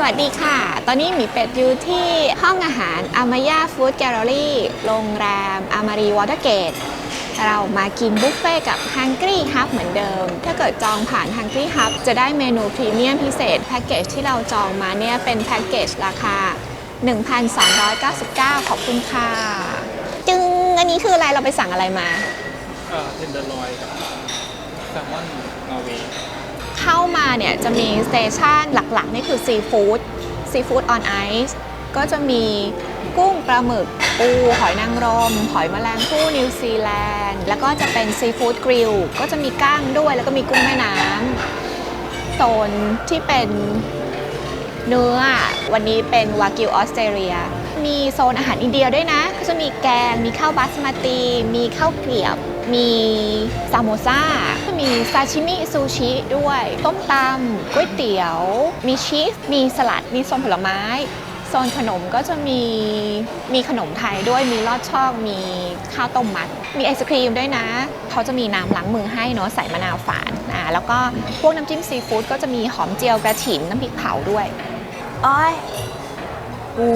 สวัสดีค่ะ ตอนนี้หมีเป็ดอยู่ที่ห้องอาหารอามายาฟู้ดแกลเลอรี่ โรงแรมอามารีวอเตอร์เกต เรามากินบุฟเฟ่ต์กับ Hungry Hub เหมือนเดิม ถ้าเกิดจองผ่าน Hungry Hub จะได้เมนูพรีเมียมพิเศษ แพ็กเกจที่เราจองมาเนี่ยเป็นแพ็กเกจราคา 1,299 ขอบคุณค่ะ จึงอันนี้คืออะไร เราไปสั่งอะไรมา เอ่อเทนเดอร์ลอยกับแซลมอนนอร์เวย์ เข้ามาเนี่ยจะมีสเตชันหลักๆ นี่คือซีฟู้ดซีฟู้ดออนไอซ์ก็จะมีกุ้งปลาหมึกปูหอยนางรม หอยแมลงภู่นิวซีแลนด์ แล้วก็จะเป็นซีฟู้ดกริลก็จะมีก้างด้วยแล้วก็มีกุ้งแม่น้ำโซนที่เป็นเนื้อวันนี้เป็นวากิวออสเตรเลีย มีโซนอาหารอินเดียด้วยนะ ก็จะมีแกง มีข้าวบาสมาติมีข้าวเกรียบ มีซามโมซามีซาชิมิซูชิด้วย ต้มตำก๋วยเตี๋ยว มีชีส มีสลัด มีโซนผลไม้โซนขนมก็จะมีมีขนมไทยด้วยมีลอดช่องมีข้าวต้มมัด มีไอศครีมด้วยนะ เขาจะมีน้ำล้างมือให้เนาะใส่มะนาวฝานอ่าแล้วก็พวกน้ำจิ้มซีฟู้ดก็จะมีหอมเจียวกระถิ่นน้ำพริกเผาด้วยอ้อยโอ้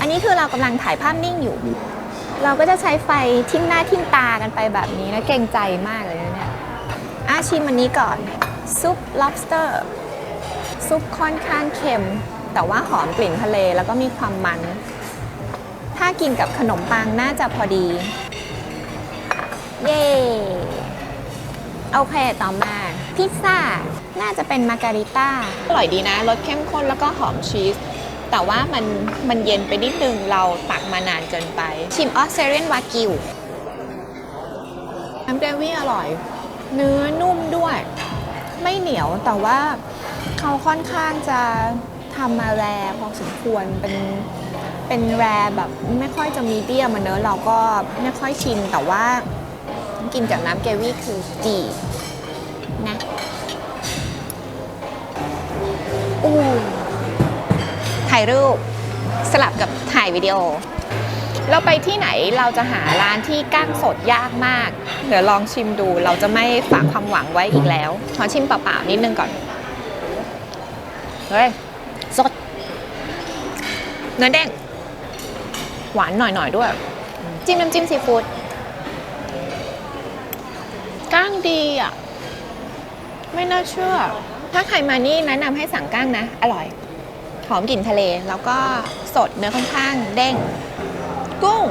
อันนี้คือเรากำลังถ่ายภาพนิ่งอยู่ เราก็จะใช้ไฟทิ่มหน้าทิ่มตากันไปแบบนี้นะเกรงใจมากเลยนะเนี่ยอาชิมอันนี้ก่อน ซุป lobster ซุปค่อนข้างเค็ม แต่ว่าหอมกลิ่นทะเลแล้วก็มีความมัน ถ้ากินกับขนมปังน่าจะพอดี เย้โอเคต่อมาพิซซ่า น่าจะเป็นมาการิต้า อร่อยดีนะ รสเข้มข้นแล้วก็หอมชีส แต่ว่ามันมันเย็นไปนิดนึงเราตักมานานเกินไป ชิมออสเตรเลียนวากิวน้ำเกรวี่อร่อย เนื้อนุ่มด้วย ไม่เหนียวแต่ว่าเขาค่อนข้างจะทำมาแรพอสมควรเป็นเป็นแรแบบไม่ค่อยจะมีเดียมอะเนอะเราก็ไม่ค่อยชินแต่ว่ากินจากน้ำเกวี่คือดีนะ อู้ ถ่ายรูปสลับกับถ่ายวิดีโอ เราไปที่ไหนเราจะหาร้านที่ก้างสดยากมาก เดี๋ยวลองชิมดูเราจะไม่ฝากความหวังไว้อีกแล้ว ขอชิมเปล่าๆนิดนึงก่อน เฮ้ย สดเนื้อเด้งหวานหน่อยๆด้วย จิ้มน้ำจิ้มซีฟู้ดก้างดีอะ ไม่น่าเชื่อ ถ้าใครมานี่แนะนำให้สั่งก้างนะ อร่อย หอมกลิ่นทะเล แล้วก็สดเนื้อค่อนข้างเด้ง กุ้ง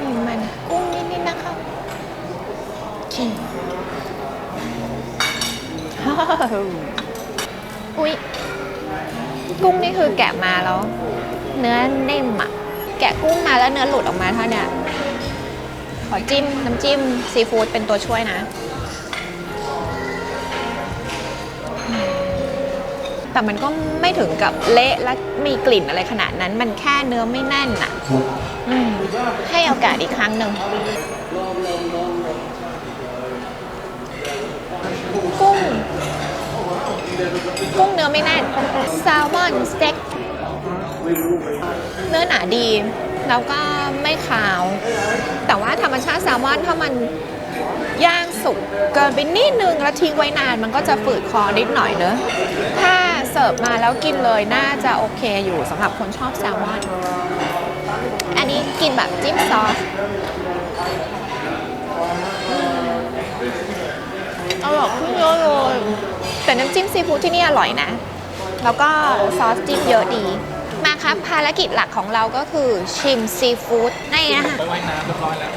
มีมันกุ้งนิดๆนะคะชิมอุ๊ย กุ้งนี่คือแกะมาแล้ว เนื้อเน่มอะแกะกุ้งมาแล้วเนื้อหลุดออกมาเท่านี้ขอจิ้มน้ำจิ้มซีฟู้ดเป็นตัวช่วยนะ แต่มันก็ไม่ถึงกับเละและมีกลิ่นอะไรขนาดนั้น มันแค่เนื้อไม่แน่นอะอืมให้โอกาสอีกครั้งหนึ่งกุ้ง กุ้งเนื้อไม่แน่นแซลมอนสเต็กเนื้อหนาดี แล้วก็ไม่ขาว แต่ว่าธรรมชาติแซลมอนถ้ามันย่างสุกเกินไปนิดนึงแล้วทิ้งไว้นานมันก็จะฝืดคอนิดหน่อยเนอะถ้า เสิร์ฟมาแล้วกินเลยน่าจะโอเคอยู่สำหรับคนชอบแซลมอน อันนี้กินแบบจิ้มซอสอร่อยขึ้นเยอะเลยแต่น้ำจิ้มซีฟู้ดที่นี่อร่อยนะ แล้วก็ซอสจิ้มเยอะดี มาครับภารกิจหลักของเราก็คือชิมซีฟู้ดนี่นะคะไปว่ายน้ำเรียบร้อยแล้ว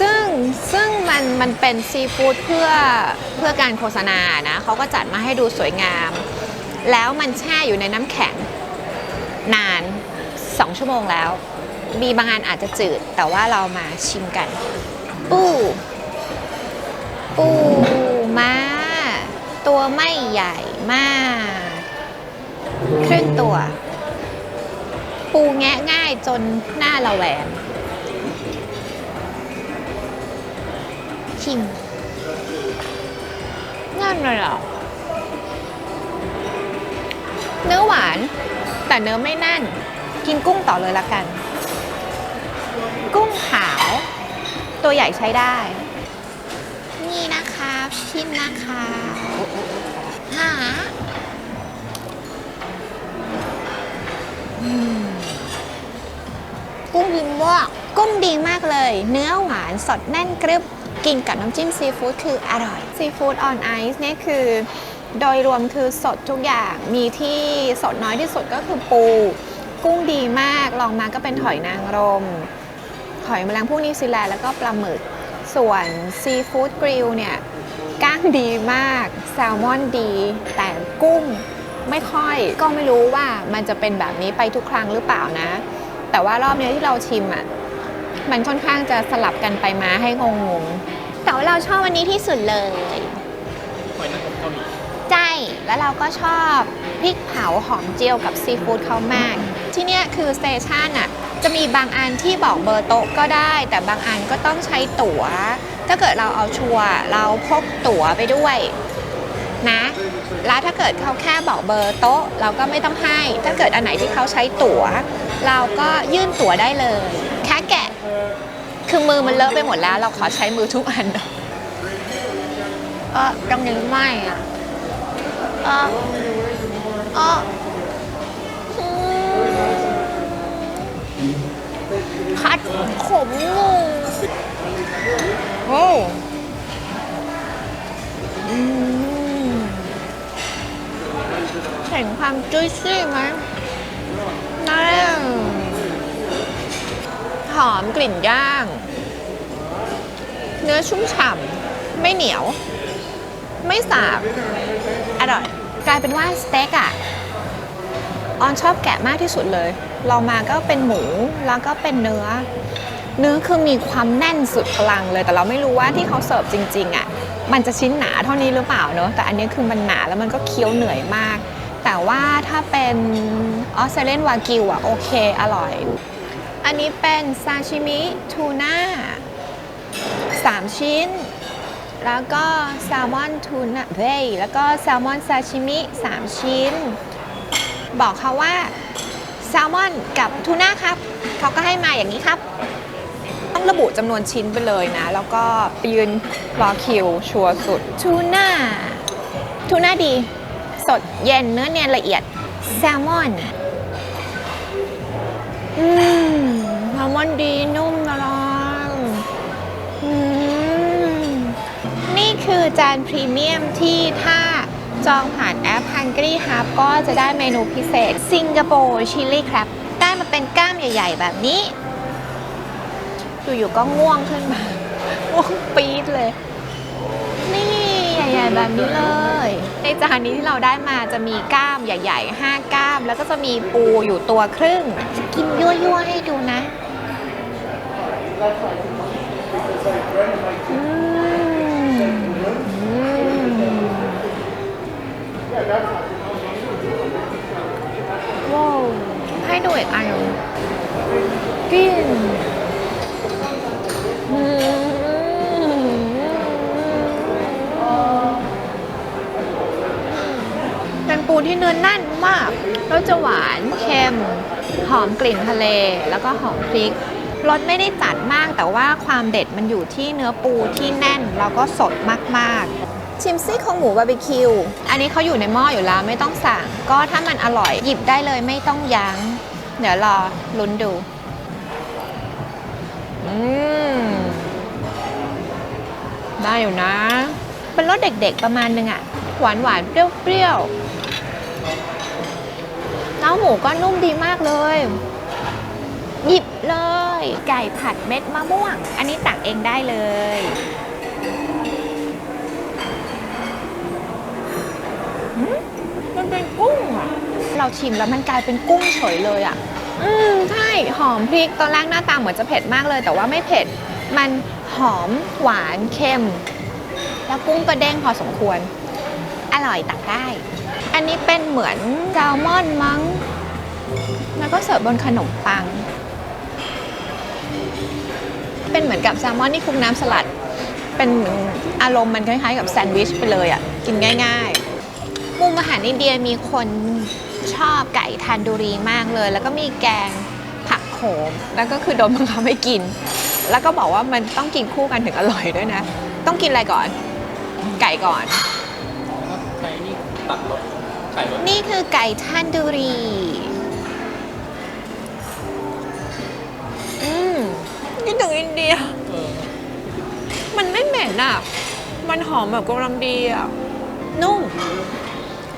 ซึ่งซึ่งมันมันเป็นซีฟู้ดเพื่อเพื่อการโฆษณานะเขาก็จัดมาให้ดูสวยงาม แล้วมันแช่อยู่ในน้ำแข็งนาน 2 ชั่วโมงแล้ว มีบางอันอาจจะจืด แต่ว่าเรามาชิมกัน ปูปูมาตัวไม่ใหญ่มากครึ่งตัว ปูแงะง่ายจนหน้าระแวงชิมง่ายเลยเหรอ เนื้อหวาน แต่เนื้อไม่แน่น กินกุ้งต่อเลยละกัน กุ้งขาว ตัวใหญ่ใช้ได้ นี่นะคะชิมนะคะหากุ้งดีมากกุ้งดีมากเลย เนื้อหวานสดแน่นกรึบกินกับน้ำจิ้มซีฟู้ดคืออร่อยซีฟู้ดออนไอซ์เนี่ยคือ โดยรวมคือสดทุกอย่างมีที่สดน้อยที่สุดก็คือปู กุ้งดีมากลองมาก็เป็นหอยนางรม หอยแมลงภู่นิวซีแลนด์แล้วก็ปลาหมึก ส่วนซีฟู้ดกริลเนี่ยก้างดีมาก แซลมอนดี แต่กุ้งไม่ค่อยก็ไม่รู้ว่ามันจะเป็นแบบนี้ไปทุกครั้งหรือเปล่านะ แต่ว่ารอบนี้ที่เราชิมอะมันค่อนข้างจะสลับกันไปมาให้งงๆแต่ว่าเราชอบอันนี้ที่สุดเลยหอยนางรม แล้วเราก็ชอบพริกเผาหอมเจียวกับซีฟู้ดเขามาก ที่เนี่ยคือสเตชันอะจะมีบางอันที่บอกเบอร์โต๊ะก็ได้ แต่บางอันก็ต้องใช้ตั๋ว ถ้าเกิดเราเอาชัวร์เราพกตั๋วไปด้วยนะ แล้วถ้าเกิดเขาแค่บอกเบอร์โต๊ะ เราก็ไม่ต้องให้ ถ้าเกิดอันไหนที่เขาใช้ตั๋ว เราก็ยื่นตั๋วได้เลย แค่แกะ คือมือมันเลอะไปหมดแล้ว เราขอใช้มือทุกอันเออตรงนี้ไม่อะ ออเอออืมคัดขมงูโอ้อืมเห็นความจุ้ยซี่ไหมนั่นหอมกลิ่นย่าง เนื้อชุ่มฉ่ำ ไม่เหนียว ไม่สาบ อร่อย กลายเป็นว่าสเต็กอะออนชอบแกะมากที่สุดเลยลองมาก็เป็นหมูแล้วก็เป็นเนื้อ เนื้อคือมีความแน่นสุดพลังเลย แต่เราไม่รู้ว่าที่เขาเสิร์ฟจริงๆอะมันจะชิ้นหนาเท่านี้หรือเปล่าเนอะแต่อันนี้คือมันหนาแล้วมันก็เคี้ยวเหนื่อยมาก แต่ว่าถ้าเป็นออสเตรเลียนวากิวอะโอเคอร่อย อันนี้เป็นซาชิมิทูน่าสามชิ้น แล้วก็แซลมอนทูน่าเว้ยแล้วก็แซลมอนซาชิมิ 3 ชิ้น บอกเขาว่าแซลมอนกับทูน่าครับ เขาก็ให้มาอย่างนี้ครับ ต้องระบุจำนวนชิ้นไปเลยนะ แล้วก็ไปยืนรอคิวชัวร์สุดทูน่าทูน่าดี สดเย็นเนื้อเนียนละเอียดแซลมอนอืมแซลมอนดีนุ่มละลาย จานพรีเมียมที่ถ้าจองผ่านแอป Hungry Hub ก็จะได้เมนูพิเศษสิงคโปร์ชิลลี่ครับได้มาเป็นก้ามใหญ่ ๆ แบบนี้ อยู่ๆก็ง่วงขึ้นมาง่วงปี๊ดเลย นี่ใหญ่ๆแบบนี้เลย ในจานนี้ที่เราได้มาจะมีก้ามใหญ่ ๆ 5 ก้าม แล้วก็จะมีปูอยู่ตัวครึ่ง กินยั่วๆให้ดูนะ อืมอืมว้าว ให้ดูอีกอันกินอืมเป็นปูที่เนื้อแน่นมากรสจะหวานเค็ม หอมกลิ่นทะเล แล้วก็หอมพริกรสไม่ได้จัดมากแต่ว่าความเด็ดมันอยู่ที่เนื้อปูที่แน่น แล้วก็สดมากๆ ชิมซี่ของหมูบาร์บีคิว อันนี้เขาอยู่ในหม้ออยู่แล้วไม่ต้องสั่ง ก็ถ้ามันอร่อยหยิบได้เลยไม่ต้องยัง้ง เดี๋ยวรอลุ้นดู อืมได้อยู่นะ เป็นรสเด็กๆประมาณนึงอะหวานหวานเปรี้ยวๆแล้วหมูก็นุ่มดีมากเลย หยิบเลย ไก่ผัดเม็ดมะม่วง อันนี้ตักเองได้เลย เราชิมแล้วมันกลายเป็นกุ้งเฉยเลยอะอืมใช่หอมพริกตอนแรกหน้าตาเหมือนจะเผ็ดมากเลย แต่ว่าไม่เผ็ด มันหอมหวานเค็ม แล้วกุ้งก็เด้งพอสมควร อร่อยตักได้ อันนี้เป็นเหมือนแซลมอนมั้ง แล้วก็เสิร์ฟบนขนมปัง เป็นเหมือนกับแซลมอนที่คลุกน้ำสลัด เป็นอารมณ์มันคล้ายๆ กับแซนด์วิชไปเลยอะ กินง่าย ๆมุมอาหารอินเดียมีคน ชอบไก่ทันดูรีมากเลย แล้วก็มีแกงผักโขม แล้วก็คือโดนบังคับให้กิน แล้วก็บอกว่ามันต้องกินคู่กันถึงอร่อยด้วยนะ ต้องกินอะไรก่อน ไก่ก่อนแล้วก็ใช้นี่ตัดรสไก่รสนี่คือไก่ทันดูรี อืมคิดถึงอินเดีย เออมันไม่เหม็นอะ มันหอมแบบกำลังดีอะ นุ่ม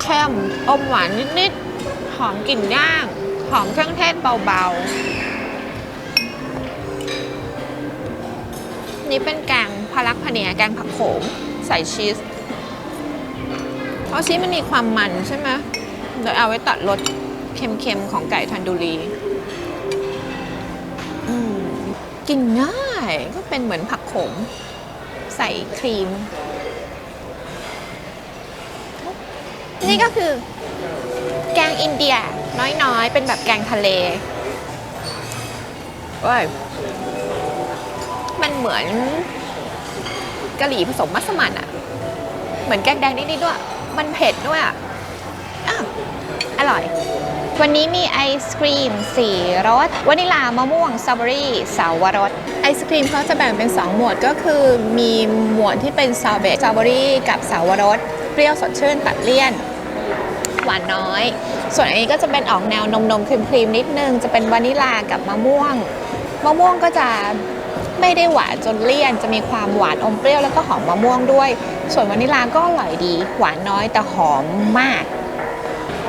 เค็มอมหวานนิดๆห อมกลิ่นย่าง หอมเครื่องเทศเบาๆ นี่เป็นแกงพลักพะเนียแกงผักโขมใส่ชีส เพราะชีสมันมีความมันใช่ไหมโดยเอาไว้ตัดรสเค็มๆ ของไก่ทันดูรีอืมกินง่ายก็เป็นเหมือนผักโขม ใส่ครีม นี่ก็คือ แกงอินเดียน้อยๆ เป็นแบบแกงทะเลเว้ยมันเหมือนกะหรี่ผสมมัสมั่นอะเหมือนแกงแดงนิดๆด้วย มันเผ็ดด้วยอะอ้าวอร่อย วันนี้มีไอศครีมสี่รสวานิลามะม่วงสตรอเบอรี่สาวรสไอศครีมเขาจะแบ่งเป็น 2 หมวดก็คือมีหมวดที่เป็นซาวเบสสตรอเบอรี่กับสาวรสเปรี้ยวสดชื่นตัดเลี่ยน หวานน้อย ส่วนอันนี้ก็จะเป็นออกแนวนมนมครีมครีมๆนิดนึง จะเป็นวานิลากับมะม่วง มะม่วงก็จะไม่ได้หวานจนเลี่ยน จะมีความหวานอมเปรี้ยวแล้วก็หอมมะม่วงด้วย ส่วนวานิลาก็อร่อยดี หวานน้อยแต่หอมมาก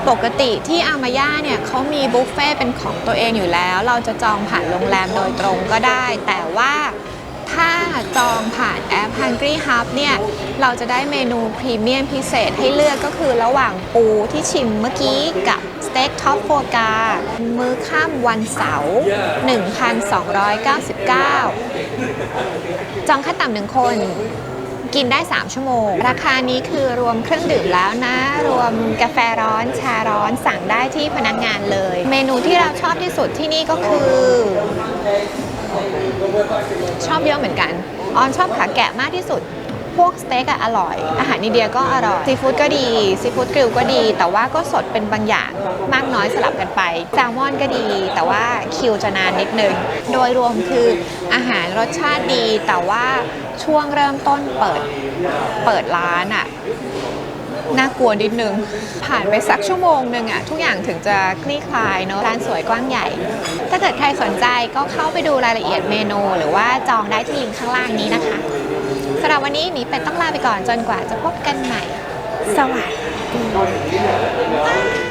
ปกติที่อามาย่าเนี่ยเขามีบุฟเฟ่เป็นของตัวเองอยู่แล้ว เราจะจองผ่านโรงแรมโดยตรงก็ได้ แต่ว่า ถ้าจองผ่านแอป Hungry Hub เนี่ย เราจะได้เมนูพรีเมียมพิเศษให้เลือกก็คือระหว่างปูที่ชิมเมื่อกี้กับสเต็กท็อปโฟกา มื้อค่ำวันเสาร์ 1,299 จองขั้นต่ำหนึ่งคนกินได้ 3 ชั่วโมง ราคานี้คือรวมเครื่องดื่มแล้วนะ รวมกาแฟร้อน ชาร้อนสั่งได้ที่พนักงานเลย เมนูที่เราชอบที่สุดที่นี่ก็คือ อบเยอะเหมือนกันออนชอบขาแกะมากที่สุด พวกสเต็กอะอร่อย อาหารอินเดียก็อร่อยซีฟู้ดก็ดีซีฟู้ดกริลก็ดี แต่ว่าก็สดเป็นบางอย่างมากน้อยสลับกันไปแซลมอนก็ดี แต่ว่าคิวจะนานนิดนึง โดยรวมคืออาหารรสชาติดี แต่ว่าช่วงเริ่มต้นเปิดเปิดร้านอะ น่ากลัวนิดนึง ผ่านไปสักชั่วโมงหนึ่งอะทุกอย่างถึงจะคลี่คลายเนาะร้านสวยกว้างใหญ่ ถ้าเกิดใครสนใจก็เข้าไปดูรายละเอียดเมนู หรือว่าจองได้ที่ลิงก์ข้างล่างนี้นะคะสำหรับวันนี้หมีเป็ดต้องลาไปก่อนจนกว่าจะพบกันใหม่ สวัสดี